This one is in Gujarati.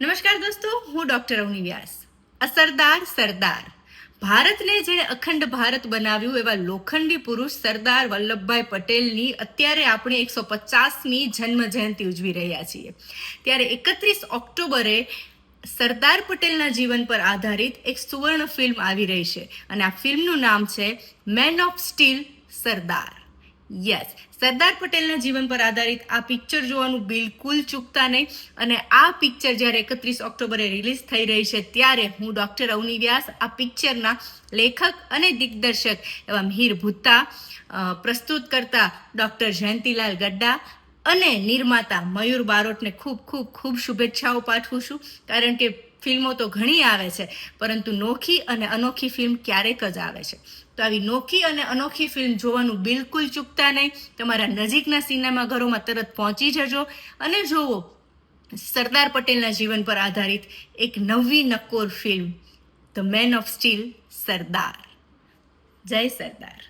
નમસ્કાર દોસ્તો, હું ડોક્ટર અવની વ્યાસ. અસરદાર સરદાર ભારતને જેણે અખંડ ભારત બનાવ્યું એવા લોખંડી પુરુષ સરદાર વલ્લભભાઈ પટેલની અત્યારે આપણે એકસો પચાસમી જન્મ જયંતિ ઉજવી રહ્યા છીએ. ત્યારે એકત્રીસ ઓક્ટોબરે સરદાર પટેલના જીવન પર આધારિત એક સુવર્ણ ફિલ્મ આવી રહી છે. અને આ ફિલ્મનું નામ છે Man of Steel Sardar yes Sardar પટેલના જીવન પર આધારિત આ પિક્ચર જોવાનું બિલકુલ ચૂકતા નહીં અને આ પિક્ચર જ્યારે એકત્રીસ ઓક્ટોબરે રિલીઝ થઈ રહી છે ત્યારે હું ડૉક્ટર અવની વ્યાસ, આ પિક્ચરના લેખક અને દિગ્દર્શક એવા મિહિર ભૂતા પ્રસ્તુત કરતા ડૉક્ટર જયંતિલાલ ગડ્ડા અને નિર્માતા મયુર બારોટને ખૂબ ખૂબ ખૂબ શુભેચ્છાઓ પાઠવું છું. કારણ કે ફિલ્મો તો ઘણી આવે છે, પરંતુ નોખી અને અનોખી ફિલ્મ ક્યારેક જ આવે છે. તો આવી નોખી અને અનોખી ફિલ્મ જોવાનું બિલકુલ ચૂકતા નહીં. તમારા નજીકના સિનેમાઘરોમાં તરત પહોંચી જજો અને જોવો. સરદાર પટેલના જીવન પર આધારિત એક નવી નક્કોર film the Man of Steel Sardar. જય સરદાર.